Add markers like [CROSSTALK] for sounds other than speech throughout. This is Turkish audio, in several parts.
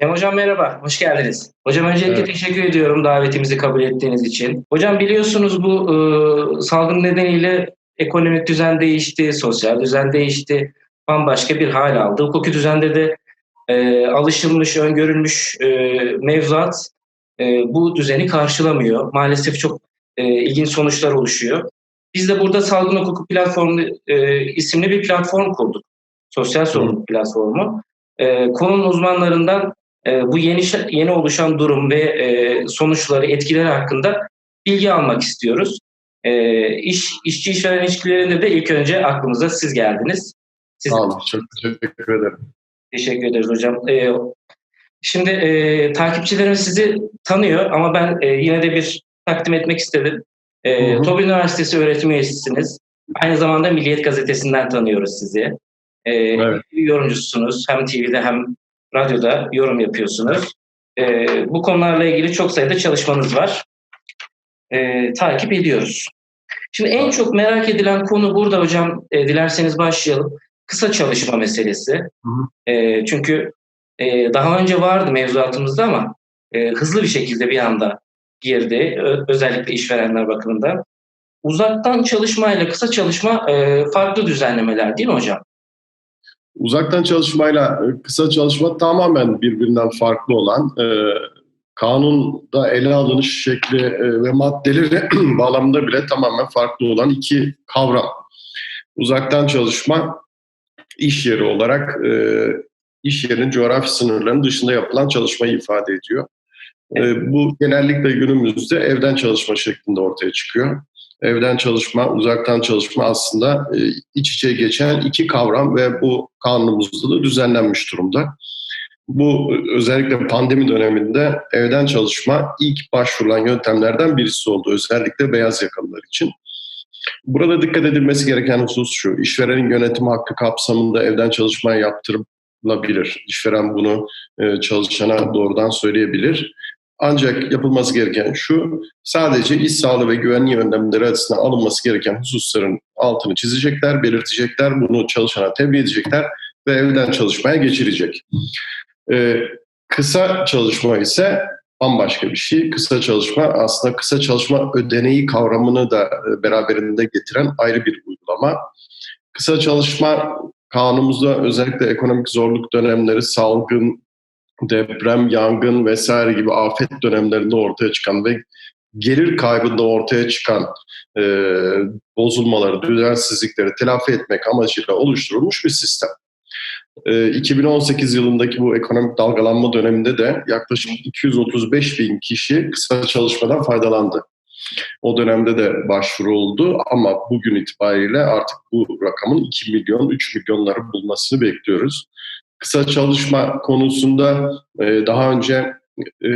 Cem Hocam merhaba, hoş geldiniz. Hocam öncelikle Evet. teşekkür ediyorum davetimizi kabul ettiğiniz için. Hocam biliyorsunuz bu e, salgın nedeniyle ekonomik düzen değişti, sosyal düzen değişti, bambaşka bir hal aldı. Hukuki düzende de e, alışılmış, öngörülmüş e, mevzuat e, bu düzeni karşılamıyor. Maalesef çok e, ilginç sonuçlar oluşuyor. Biz de burada Salgın Hukuku Platformu e, isimli bir platform kurduk. Sosyal sorumluluk platformu. E, konunun uzmanlarından bu yeni yeni oluşan durum ve e, sonuçları, etkileri hakkında bilgi almak istiyoruz. E, iş işçi işveren ilişkilerinde de ilk önce aklımıza siz geldiniz. Siz Sağ olun. Çok teşekkür ederim. teşekkür ederiz hocam. E, şimdi e, takipçilerimiz sizi tanıyor ama ben e, yine de bir takdim etmek istedim. E, Hı hı. TOB Üniversitesi öğretim üyesisiniz. Aynı zamanda Milliyet Gazetesi'nden tanıyoruz sizi. E, Evet. Yorumcusunuz. Hem TV'de hem radyoda yorum yapıyorsunuz. E, bu konularla ilgili çok sayıda çalışmanız var. E, takip ediyoruz. Şimdi en çok merak edilen konu burada hocam. E, dilerseniz başlayalım. Kısa çalışma meselesi. hı. E, çünkü e, daha önce vardı mevzuatımızda ama e, hızlı bir şekilde bir anda girdi. Özellikle işverenler bakımından. Uzaktan çalışmayla kısa çalışma e, farklı düzenlemeler değil mi hocam? Uzaktan çalışmayla e, kısa çalışma tamamen birbirinden farklı olan e, kanunda ele alınış şekli e, ve maddeleri [CLEARS THROAT] bağlamında bile tamamen farklı olan iki kavram. Uzaktan çalışma iş yeri olarak e, iş yerinin coğrafi sınırlarının dışında yapılan çalışmayı ifade ediyor. E, bu genellikle günümüzde evden çalışma şeklinde ortaya çıkıyor. Evden çalışma, uzaktan çalışma aslında e, iç içe geçen iki kavram ve bu kanunumuzda da düzenlenmiş durumda. Bu özellikle pandemi döneminde evden çalışma ilk başvurulan yöntemlerden birisi oldu. Özellikle beyaz yakalılar için. Burada dikkat edilmesi gereken husus şu. İşverenin yönetim hakkı kapsamında evden çalışma yaptırılabilir. İşveren bunu e, çalışana doğrudan söyleyebilir. Ancak yapılması gereken şu, sadece iş sağlığı ve güvenliği önlemleri açısından alınması gereken hususların altını çizecekler, belirtecekler, bunu çalışana tebliğ edecekler ve evden çalışmaya geçirecek. Ee, kısa çalışma ise bambaşka bir şey. Kısa çalışma aslında kısa çalışma ödeneği kavramını da e, beraberinde getiren ayrı bir uygulama. Kısa çalışma kanunumuzda özellikle ekonomik zorluk dönemleri, salgın, deprem, yangın vesaire gibi afet dönemlerinde ortaya çıkan ve gelir kaybında ortaya çıkan e, bozulmaları, düzensizlikleri telafi etmek amacıyla oluşturulmuş bir sistem. E, 2018 yılındaki bu ekonomik dalgalanma döneminde de yaklaşık 235 bin kişi kısa çalışmadan faydalandı. O dönemde de başvuru oldu ama bugün itibariyle artık bu rakamın 2 milyon, 3 milyonları bulmasını bekliyoruz kısa çalışma konusunda e, daha önce e,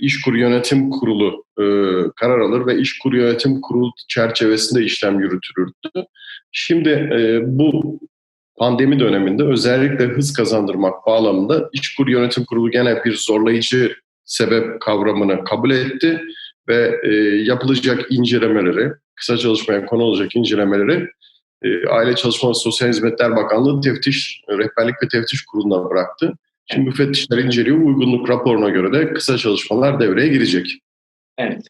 İşkur Yönetim Kurulu e, karar alır ve İşkur Yönetim Kurulu çerçevesinde işlem yürütülürdü. Şimdi e, bu pandemi döneminde özellikle hız kazandırmak bağlamında İşkur Yönetim Kurulu gene bir zorlayıcı sebep kavramını kabul etti ve e, yapılacak incelemeleri, kısa çalışmaya konu olacak incelemeleri e, Aile Çalışma ve Sosyal Hizmetler Bakanlığı Teftiş, Rehberlik ve Teftiş Kurulu'na bıraktı. Şimdi müfettişler inceliyor. Uygunluk raporuna göre de kısa çalışmalar devreye girecek. Evet.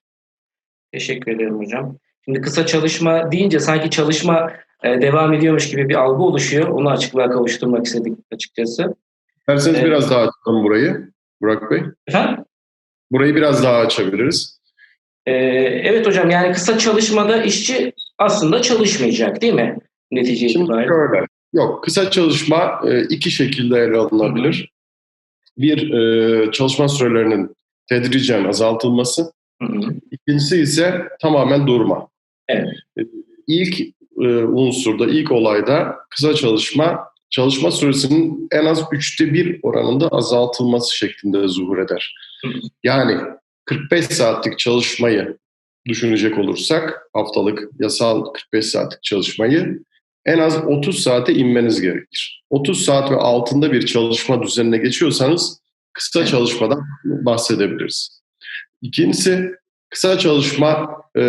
Teşekkür ederim hocam. Şimdi kısa çalışma deyince sanki çalışma e, devam ediyormuş gibi bir algı oluşuyor. Onu açıklığa kavuşturmak istedik açıkçası. İsterseniz Evet. biraz daha açalım burayı Burak Bey. Efendim? Burayı biraz daha açabiliriz. E, evet hocam yani kısa çalışmada işçi aslında çalışmayacak değil mi? Netice Şimdi itibariyle. şöyle. Yok, kısa çalışma e, iki şekilde ele alınabilir. Bir, e, çalışma sürelerinin tedricen azaltılması. Hı hı. İkincisi ise tamamen durma. Evet. E, İlk unsurda, ilk olayda kısa çalışma, çalışma süresinin en az üçte bir oranında azaltılması şeklinde zuhur eder. Yani 45 saatlik çalışmayı düşünecek olursak, haftalık yasal 45 saatlik çalışmayı en az 30 saate inmeniz gerekir. 30 saat ve altında bir çalışma düzenine geçiyorsanız kısa çalışmadan bahsedebiliriz. İkincisi kısa çalışma e,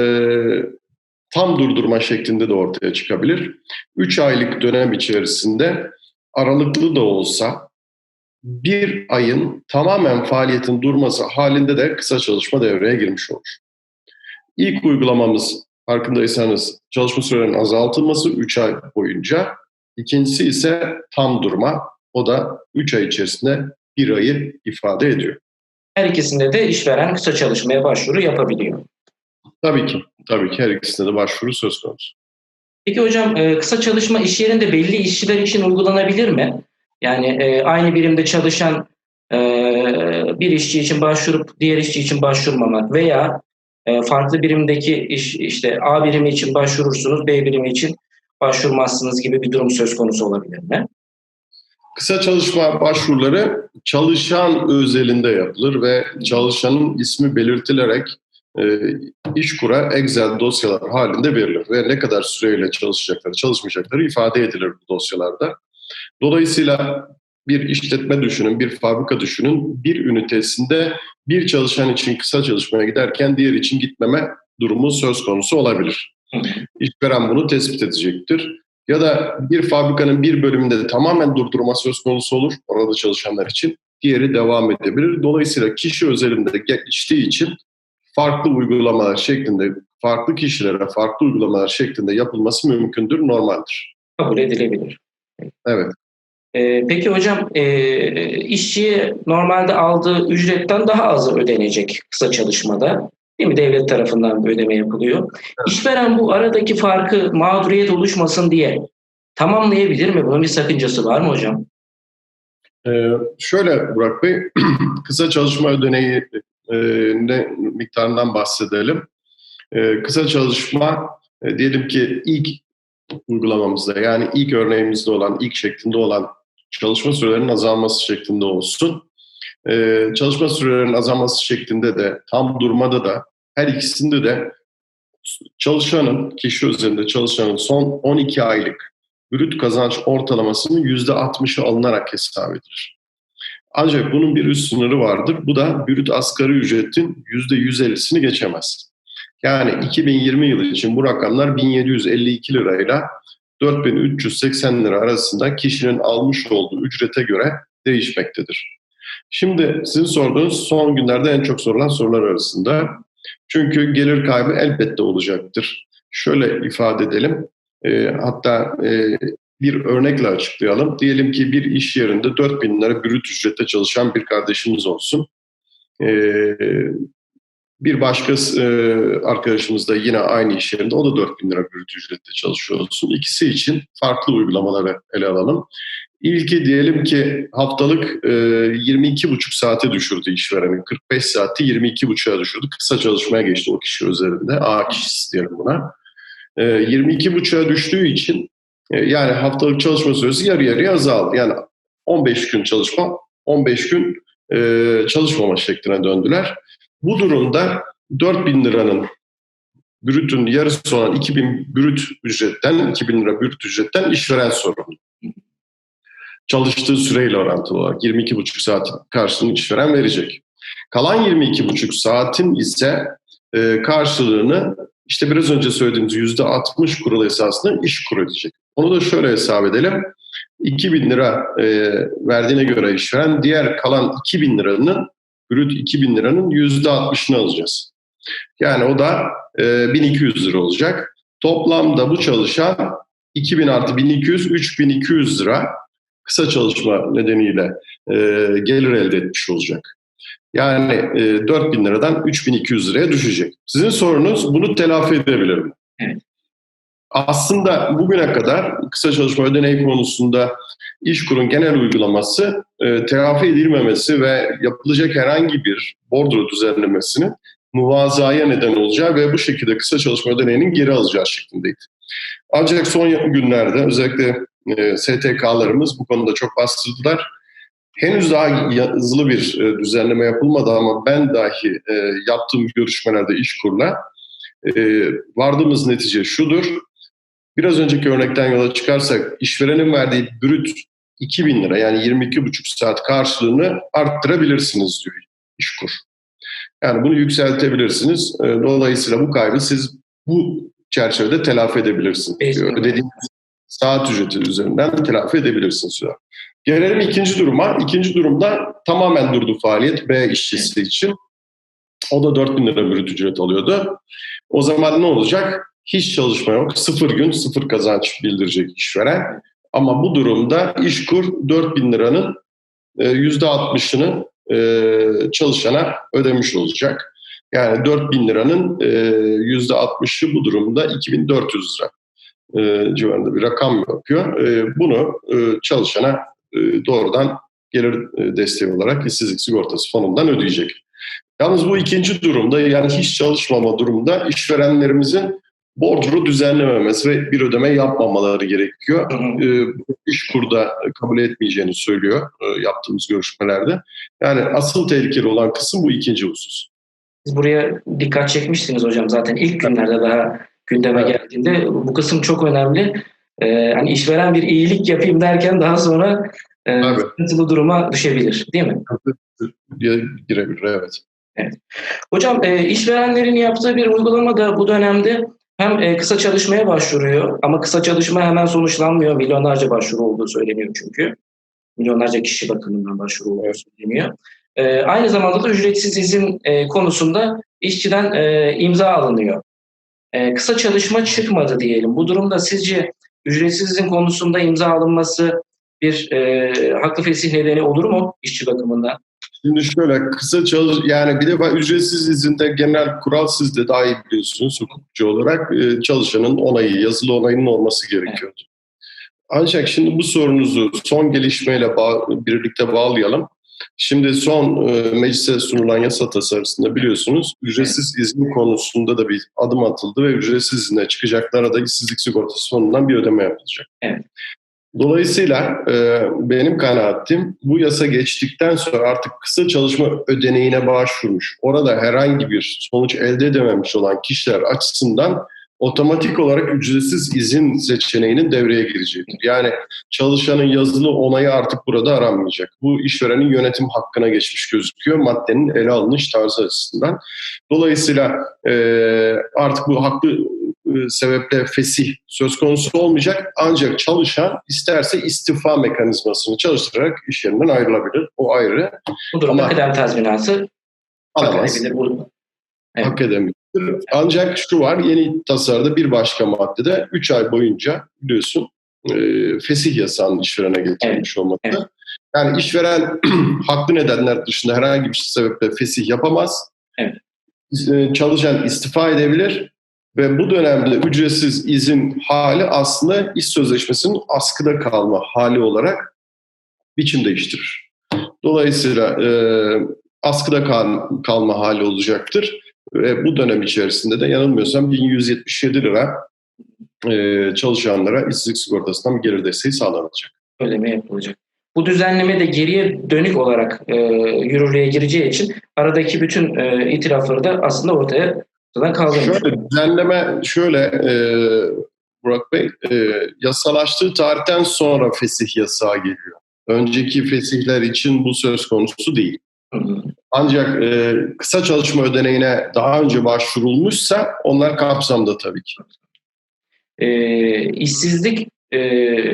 tam durdurma şeklinde de ortaya çıkabilir. 3 aylık dönem içerisinde aralıklı da olsa bir ayın tamamen faaliyetin durması halinde de kısa çalışma devreye girmiş olur. İlk uygulamamız farkındaysanız çalışma sürelerinin azaltılması 3 ay boyunca. İkincisi ise tam durma. O da 3 ay içerisinde bir ayı ifade ediyor. Her ikisinde de işveren kısa çalışmaya başvuru yapabiliyor. Tabii ki. Tabii ki her ikisinde de başvuru söz konusu. Peki hocam e, kısa çalışma iş yerinde belli işçiler için uygulanabilir mi? Yani e, aynı birimde çalışan e, bir işçi için başvurup diğer işçi için başvurmamak veya farklı birimdeki iş işte A birimi için başvurursunuz, B birimi için başvurmazsınız gibi bir durum söz konusu olabilir mi? Kısa çalışma başvuruları çalışan özelinde yapılır ve çalışanın ismi belirtilerek e, İşkur'a Excel dosyalar halinde verilir ve ne kadar süreyle çalışacakları, çalışmayacakları ifade edilir bu dosyalarda. Dolayısıyla bir işletme düşünün, bir fabrika düşünün, bir ünitesinde bir çalışan için kısa çalışmaya giderken diğer için gitmeme durumu söz konusu olabilir. İşveren bunu tespit edecektir. Ya da bir fabrikanın bir bölümünde de tamamen durdurma söz konusu olur orada çalışanlar için. Diğeri devam edebilir. Dolayısıyla kişi özelinde geçtiği için farklı uygulamalar şeklinde, farklı kişilere farklı uygulamalar şeklinde yapılması mümkündür, normaldir. Kabul edilebilir. Evet. Ee, peki hocam e, işçiye normalde aldığı ücretten daha az ödenecek kısa çalışmada. Değil mi? Devlet tarafından bir ödeme yapılıyor. Evet. İşveren bu aradaki farkı mağduriyet oluşmasın diye tamamlayabilir mi? Bunun bir sakıncası var mı hocam? Ee, şöyle Burak Bey, [CLEARS THROAT] kısa çalışma ödeneği e, ne miktarından bahsedelim. E, kısa çalışma e, diyelim ki ilk uygulamamızda yani ilk örneğimizde olan, ilk şeklinde olan çalışma sürelerinin azalması şeklinde olsun. Ee, çalışma sürelerinin azalması şeklinde de tam durmada da her ikisinde de çalışanın, kişi üzerinde çalışanın son 12 aylık brüt kazanç ortalamasının %60'ı alınarak hesap edilir. Ancak bunun bir üst sınırı vardır. Bu da brüt asgari ücretin %150'sini geçemez. Yani 2020 yılı için bu rakamlar 1752 lirayla 4380 lira arasında kişinin almış olduğu ücrete göre değişmektedir. Şimdi sizin sorduğunuz son günlerde en çok sorulan sorular arasında. Çünkü gelir kaybı elbette olacaktır. Şöyle ifade edelim. E, hatta e, bir örnekle açıklayalım. Diyelim ki bir iş yerinde 4000 lira brüt ücrette çalışan bir kardeşimiz olsun. E, bir başka e, arkadaşımız da yine aynı iş yerinde. O da 4 bin lira brüt ücretle çalışıyor olsun. İkisi için farklı uygulamaları ele alalım. İlki diyelim ki haftalık e, 22,5 saate düşürdü işvereni. 45 saati 22,5'a düşürdü. Kısa çalışmaya geçti o kişi üzerinde. A kişisi diyelim buna. E, 22,5'a düştüğü için e, yani haftalık çalışma süresi yarı yarıya azaldı. Yani 15 gün çalışma, 15 gün e, çalışmama şekline döndüler. Bu durumda 4 bin liranın brütün yarısı olan 2000 brüt ücretten, 2000 lira brüt ücretten işveren sorumlu. Çalıştığı süreyle orantılı olarak 22,5 saat karşılığını işveren verecek. Kalan 22,5 saatin ise e, karşılığını işte biraz önce söylediğimiz %60 kurul esasında iş kur edecek. Onu da şöyle hesap edelim. 2000 lira e, verdiğine göre işveren diğer kalan 2000 liranın brüt 2000 liranın %60'ını alacağız. Yani o da e, 1200 lira olacak. Toplamda bu çalışan 2000 artı 1200, 3200 lira kısa çalışma nedeniyle e, gelir elde etmiş olacak. Yani e, 4000 liradan 3200 liraya düşecek. Sizin sorunuz bunu telafi edebilir mi? Evet. Aslında bugüne kadar kısa çalışma ödeneği konusunda İşkur'un genel uygulaması e, telafi edilmemesi ve yapılacak herhangi bir bordro düzenlemesinin muvazaya neden olacağı ve bu şekilde kısa çalışma ödeneğinin geri alacağı şeklindeydi. Ancak son günlerde özellikle e, STK'larımız bu konuda çok bastırdılar. Henüz daha hızlı bir e, düzenleme yapılmadı ama ben dahi e, yaptığım görüşmelerde İşkur'la e, vardığımız netice şudur. Biraz önceki örnekten yola çıkarsak işverenin verdiği brüt 2000 lira yani 22,5 saat karşılığını arttırabilirsiniz diyor İşkur. Yani bunu yükseltebilirsiniz. Ee, dolayısıyla bu kaybı siz bu çerçevede telafi edebilirsiniz diyor. Ödediğiniz saat ücreti üzerinden telafi edebilirsiniz diyor. Gelelim ikinci duruma. İkinci durumda tamamen durdu faaliyet B işçisi için. O da 4 bin lira brüt ücret alıyordu. O zaman ne olacak? Hiç çalışma yok. Sıfır gün, sıfır kazanç bildirecek işveren. Ama bu durumda İşkur 4 bin liranın %60'ını e, çalışana ödemiş olacak. Yani 4 bin liranın %60'ı bu durumda 2400 lira e, civarında bir rakam yapıyor. E, bunu çalışana doğrudan gelir desteği olarak işsizlik sigortası fonundan ödeyecek. Yalnız bu ikinci durumda yani hiç çalışmama durumunda işverenlerimizin bordro düzenlememesi ve bir ödeme yapmamaları gerekiyor. Hı İş kurda kabul etmeyeceğini söylüyor yaptığımız görüşmelerde. Yani asıl tehlikeli olan kısım bu ikinci husus. Siz buraya dikkat çekmişsiniz hocam zaten ilk günlerde daha gündeme geldiğinde bu kısım çok önemli. Ee, hani işveren bir iyilik yapayım derken daha sonra e, sıkıntılı duruma düşebilir değil mi? Girebilir evet. Evet. Hocam e, işverenlerin yaptığı bir uygulama da bu dönemde hem e, kısa çalışmaya başvuruyor ama kısa çalışma hemen sonuçlanmıyor. Milyonlarca başvuru olduğu söyleniyor çünkü. Milyonlarca kişi bakımından başvuru olduğu söyleniyor. E, aynı zamanda da ücretsiz izin e, konusunda işçiden e, imza alınıyor. E, kısa çalışma çıkmadı diyelim. Bu durumda sizce ücretsiz izin konusunda imza alınması bir e, haklı fesih nedeni olur mu işçi bakımından? Şimdi şöyle kısa çalış yani bir de ücretsiz izinde genel kural siz de daha iyi biliyorsunuz hukukçu olarak e, çalışanın onayı, yazılı onayının olması gerekiyordu. Ancak şimdi bu sorunuzu son gelişmeyle bağ, birlikte bağlayalım. Şimdi son e, meclise sunulan yasa tasarısında biliyorsunuz ücretsiz izin konusunda da bir adım atıldı ve ücretsiz izine çıkacaklara da işsizlik sigortası fonundan bir ödeme yapılacak. Evet. Dolayısıyla e, benim kanaatim bu yasa geçtikten sonra artık kısa çalışma ödeneğine başvurmuş, orada herhangi bir sonuç elde edememiş olan kişiler açısından otomatik olarak ücretsiz izin seçeneğinin devreye girecektir. Yani çalışanın yazılı onayı artık burada aranmayacak. Bu işverenin yönetim hakkına geçmiş gözüküyor maddenin ele alınış tarzı açısından. Dolayısıyla e, artık bu haklı sebeple fesih söz konusu olmayacak. Ancak çalışan isterse istifa mekanizmasını çalıştırarak iş yerinden ayrılabilir. O ayrı. Bu durumda kıdem tazminatı alamaz. Evet. Hak edebilir. Ancak şu var yeni tasarıda bir başka maddede 3 ay boyunca biliyorsun e, fesih yasağının işverene getirilmiş evet. olması. Evet. Yani işveren [CLEARS THROAT] haklı nedenler dışında herhangi bir sebeple fesih yapamaz. Evet. E, çalışan istifa edebilir ve bu dönemde ücretsiz izin hali aslında iş sözleşmesinin askıda kalma hali olarak biçim değiştirir. Dolayısıyla e, askıda kal, kalma hali olacaktır. Ve bu dönem içerisinde de yanılmıyorsam 1177 lira e, çalışanlara işsizlik sigortasından bir gelir desteği sağlanacak. Ödeme yapılacak. Bu düzenleme de geriye dönük olarak e, yürürlüğe gireceği için aradaki bütün e, itirafları da aslında ortaya kaldırmış. Şöyle düzenleme şöyle e, Burak Bey e, yasalaştığı tarihten sonra fesih yasağı geliyor. Önceki fesihler için bu söz konusu değil. Ancak e, kısa çalışma ödeneğine daha önce başvurulmuşsa onlar kapsamda tabii ki. E, işsizlik e,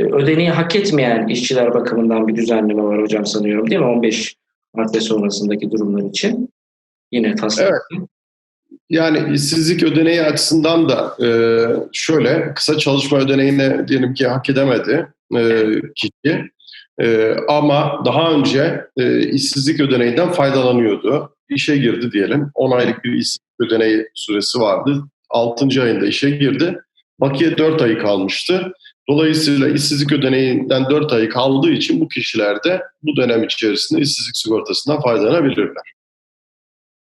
ödeneği hak etmeyen işçiler bakımından bir düzenleme var hocam sanıyorum değil mi? 15 Mart ve sonrasındaki durumlar için. Yine tasarruf. Evet. Yani işsizlik ödeneği açısından da e, şöyle kısa çalışma ödeneğine diyelim ki hak edemedi e, kişi. E, ama daha önce e, işsizlik ödeneğinden faydalanıyordu. İşe girdi diyelim. 10 aylık bir işsizlik ödeneği süresi vardı. 6. ayında işe girdi. Bakiye 4 ayı kalmıştı. Dolayısıyla işsizlik ödeneğinden 4 ayı kaldığı için bu kişiler de bu dönem içerisinde işsizlik sigortasından faydalanabilirler.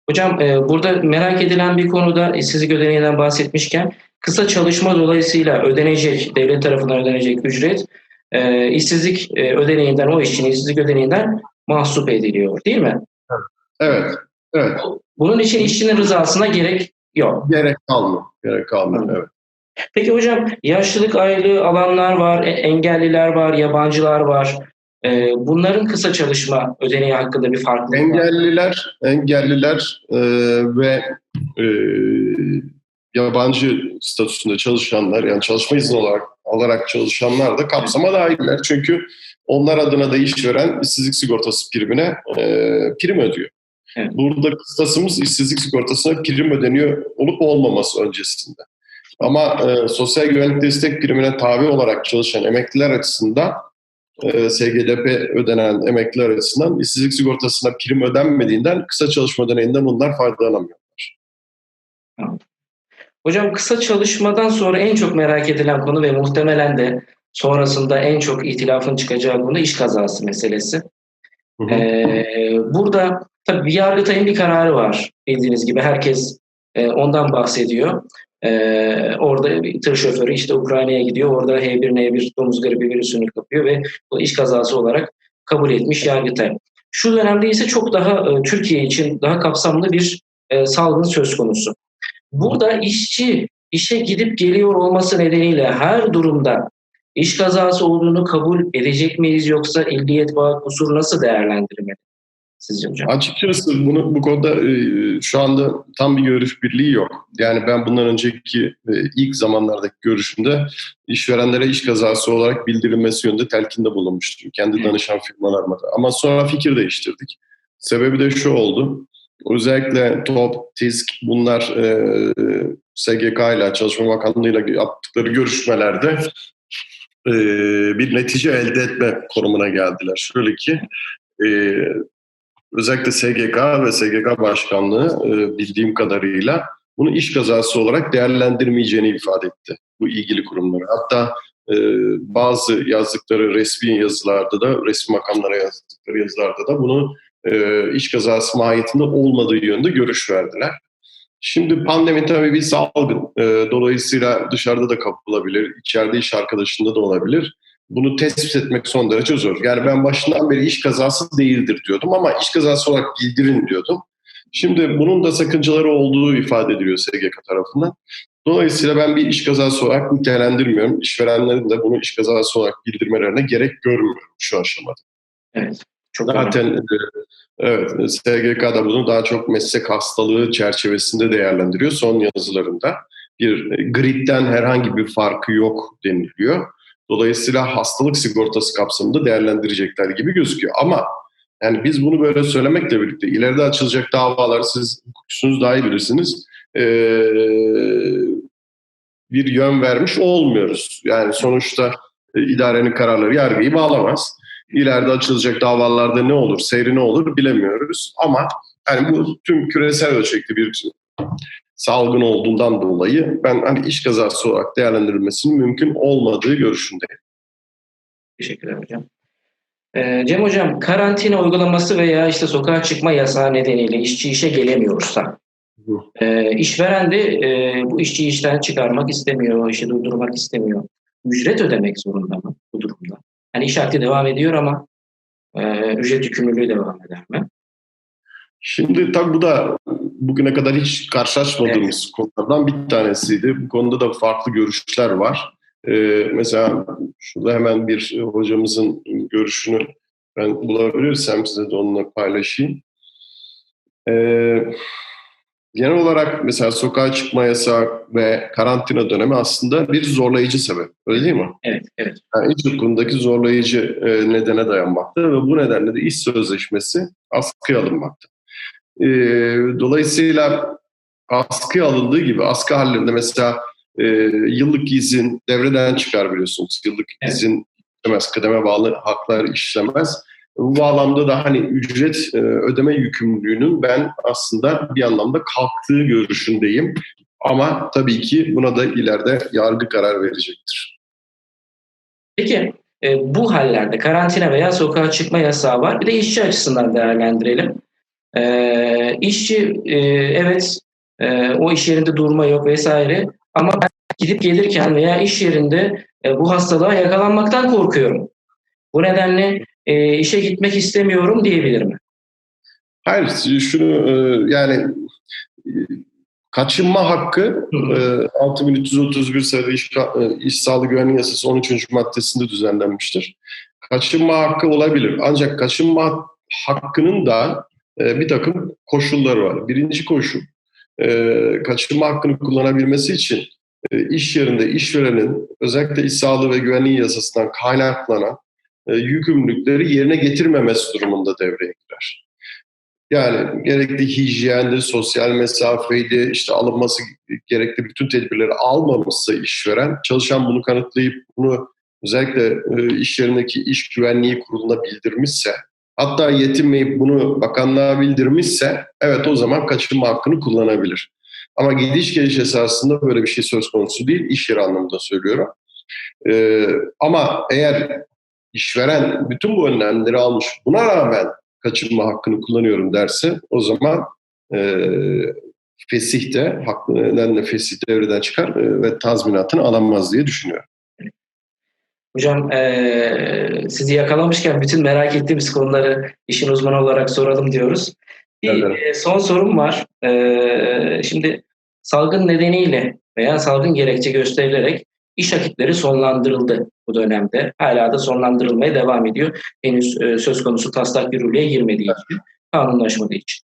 Hocam e, burada merak edilen bir konuda işsizlik ödeneğinden bahsetmişken kısa çalışma dolayısıyla ödenecek, devlet tarafından ödenecek ücret e, işsizlik e, ödeneğinden, o işçinin işsizlik ödeneğinden mahsup ediliyor değil mi? Evet. evet. Bunun için işçinin rızasına gerek yok. Gerek kalmıyor. Gerek kalmıyor, evet. Peki hocam yaşlılık aylığı alanlar var, e, engelliler var, yabancılar var. E, bunların kısa çalışma ödeneği hakkında bir farklılık engelliler, var. Engelliler e, ve e, yabancı statüsünde çalışanlar yani çalışma izni olarak olarak çalışanlar da kapsama dahiller. Çünkü onlar adına da işveren işsizlik sigortası primine e, prim ödüyor. Evet. Burada kıstasımız işsizlik sigortasına prim ödeniyor olup olmaması öncesinde. Ama e, sosyal güvenlik destek primine tabi olarak çalışan emekliler açısından e, SGDP ödenen emekliler açısından işsizlik sigortasına prim ödenmediğinden kısa çalışma döneğinden bunlar faydalanamıyor. Hocam kısa çalışmadan sonra en çok merak edilen konu ve muhtemelen de sonrasında en çok ihtilafın çıkacağı konu iş kazası meselesi. Hı hı. Ee, burada tabii bir Yargıtay'ın bir kararı var bildiğiniz gibi herkes e, ondan bahsediyor. Ee, orada bir tır şoförü işte Ukrayna'ya gidiyor orada H1N1 domuz gribi virüsünü kapıyor ve bu iş kazası olarak kabul etmiş Yargıtay. Şu dönemde ise çok daha e, Türkiye için daha kapsamlı bir e, salgın söz konusu. Burada işçi işe gidip geliyor olması nedeniyle her durumda iş kazası olduğunu kabul edecek miyiz yoksa illiyet bağ kusur nasıl değerlendirmeli sizce hocam? Açıkçası bunu bu konuda e, şu anda tam bir görüş birliği yok. Yani ben bundan önceki e, ilk zamanlardaki görüşümde işverenlere iş kazası olarak bildirilmesi yönünde telkinde bulunmuştum. Kendi danışan firmalarıma da. Ama sonra fikir değiştirdik. Sebebi de şu oldu. Özellikle TOP, TİSK bunlar e, SGK ile Çalışma Bakanlığı ile yaptıkları görüşmelerde e, bir netice elde etme konumuna geldiler. Şöyle ki e, özellikle SGK ve SGK Başkanlığı e, bildiğim kadarıyla bunu iş kazası olarak değerlendirmeyeceğini ifade etti bu ilgili kurumlara. Hatta e, bazı yazdıkları resmi yazılarda da, resmi makamlara yazdıkları yazılarda da bunu e, iş kazası mahiyetinde olmadığı yönde görüş verdiler. Şimdi pandemi tabii bir salgın. Dolayısıyla dışarıda da kapılabilir, içeride iş arkadaşında da olabilir. Bunu tespit etmek son derece zor. Yani ben başından beri iş kazası değildir diyordum ama iş kazası olarak bildirin diyordum. Şimdi bunun da sakıncaları olduğu ifade ediliyor SGK tarafından. Dolayısıyla ben bir iş kazası olarak nitelendirmiyorum. İşverenlerin de bunu iş kazası olarak bildirmelerine gerek görmüyorum şu aşamada. Evet. Çok Zaten e, evet SGK da bunu daha çok meslek hastalığı çerçevesinde değerlendiriyor son yazılarında. Bir e, gripten herhangi bir farkı yok deniliyor. Dolayısıyla hastalık sigortası kapsamında değerlendirecekler gibi gözüküyor. Ama yani biz bunu böyle söylemekle birlikte ileride açılacak davaları siz hukukçusunuz daha iyi bilirsiniz. Ee, bir yön vermiş olmuyoruz. Yani sonuçta e, idarenin kararları yargıyı bağlamaz. İleride açılacak davalarda ne olur, seyri ne olur bilemiyoruz. Ama yani bu tüm küresel ölçekli bir salgın olduğundan dolayı ben hani iş kazası olarak değerlendirilmesinin mümkün olmadığı görüşündeyim. Teşekkürler hocam. Ee, Cem hocam karantina uygulaması veya işte sokağa çıkma yasağı nedeniyle işçi işe gelemiyorsa e, işveren de e, bu işçiyi işten çıkarmak istemiyor, işi durdurmak istemiyor. Ücret ödemek zorunda mı bu durumda? Yani iş akti devam ediyor ama e, ücret yükümlülüğü devam eder mi? Şimdi tabii bu da bugüne kadar hiç karşılaşmadığımız evet. konulardan bir tanesiydi. Bu konuda da farklı görüşler var. Ee, mesela şurada hemen bir hocamızın görüşünü ben bulabilirsem size de onunla paylaşayım. Ee, genel olarak mesela sokağa çıkma yasağı ve karantina dönemi aslında bir zorlayıcı sebep. Öyle değil mi? Evet, evet. Yani iş hukukundaki zorlayıcı e, nedene dayanmakta ve bu nedenle de iş sözleşmesi askıya alınmakta. E, dolayısıyla askıya alındığı gibi askı hallerinde mesela e, yıllık izin devreden çıkar biliyorsunuz. Yıllık evet. izin işlemez, kıdeme bağlı haklar işlemez. Bu bağlamda da hani ücret e, ödeme yükümlülüğünün ben aslında bir anlamda kalktığı görüşündeyim. Ama tabii ki buna da ileride yargı karar verecektir. Peki e, bu hallerde karantina veya sokağa çıkma yasağı var. Bir de işçi açısından değerlendirelim. E, işçi e, evet e, o iş yerinde durma yok vesaire ama ben gidip gelirken veya iş yerinde e, bu hastalığa yakalanmaktan korkuyorum. Bu nedenle e, işe gitmek istemiyorum diyebilir mi? Hayır, şunu e, yani e, kaçınma hakkı e, 6331 sayılı iş, e, iş Sağlığı Güvenliği Yasası 13. maddesinde düzenlenmiştir. Kaçınma hakkı olabilir. Ancak kaçınma hakkının da e, bir takım koşulları var. Birinci koşul, e, kaçınma hakkını kullanabilmesi için e, iş yerinde işverenin özellikle iş sağlığı ve güvenliği yasasından kaynaklanan e, yükümlülükleri yerine getirmemesi durumunda devreye girer. Yani gerekli hijyendi, sosyal mesafeydi, işte alınması gerekli bütün tedbirleri almamışsa işveren, çalışan bunu kanıtlayıp bunu özellikle e, iş yerindeki iş güvenliği kuruluna bildirmişse, hatta yetinmeyip bunu bakanlığa bildirmişse, evet o zaman kaçınma hakkını kullanabilir. Ama gidiş geliş esasında böyle bir şey söz konusu değil, iş yeri anlamında söylüyorum. Ee, ama eğer işveren bütün bu önlemleri almış, buna rağmen kaçınma hakkını kullanıyorum derse o zaman e, fesih de haklı nedenle fesih devreden çıkar e, ve tazminatını alamaz diye düşünüyorum. Hocam e, sizi yakalamışken bütün merak ettiğimiz konuları işin uzmanı olarak soralım diyoruz. Bir Evet. e, son sorum var. E, şimdi salgın nedeniyle veya salgın gerekçe gösterilerek iş akitleri sonlandırıldı bu dönemde. Hala da sonlandırılmaya devam ediyor. Henüz e, söz konusu taslak yürürlüğe girmediği için, kanunlaşmadığı için.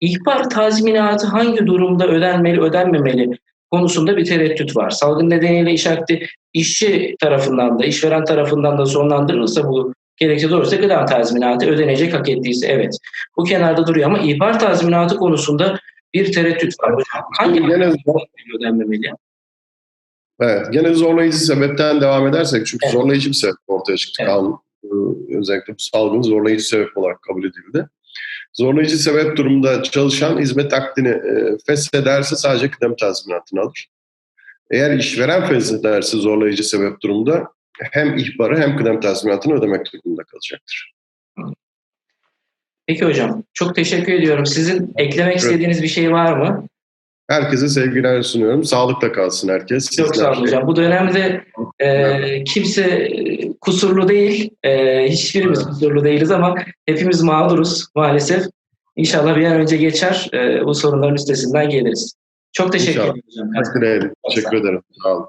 İhbar tazminatı hangi durumda ödenmeli, ödenmemeli konusunda bir tereddüt var. Salgın nedeniyle iş akdi işçi tarafından da, işveren tarafından da sonlandırılırsa bu gerekçe doğruysa gıda tazminatı ödenecek hak ettiyse evet. Bu kenarda duruyor ama ihbar tazminatı konusunda bir tereddüt var. Hocam, hangi Gene, ödenmemeli? evet, gene zorlayıcı sebepten devam edersek çünkü Evet. zorlayıcı bir sebep ortaya çıktı. Evet. Kanun, e, özellikle bu salgın zorlayıcı sebep olarak kabul edildi. Zorlayıcı sebep durumunda çalışan hizmet akdini e, feshederse sadece kıdem tazminatını alır. Eğer işveren feshederse zorlayıcı sebep durumda hem ihbarı hem kıdem tazminatını ödemek durumunda kalacaktır. Peki hocam çok teşekkür ediyorum. Sizin eklemek istediğiniz bir şey var mı? Herkese sevgiler sunuyorum. Sağlıkla kalsın herkes. Çok sağ olun hocam. Bu dönemde e, kimse e, kusurlu değil. E, hiçbirimiz kusurlu değiliz ama hepimiz mağduruz maalesef. İnşallah bir an önce geçer. E, bu sorunların üstesinden geliriz. Çok teşekkür ederim hocam. Teşekkür ederim. Teşekkür ederim. Sağ olun.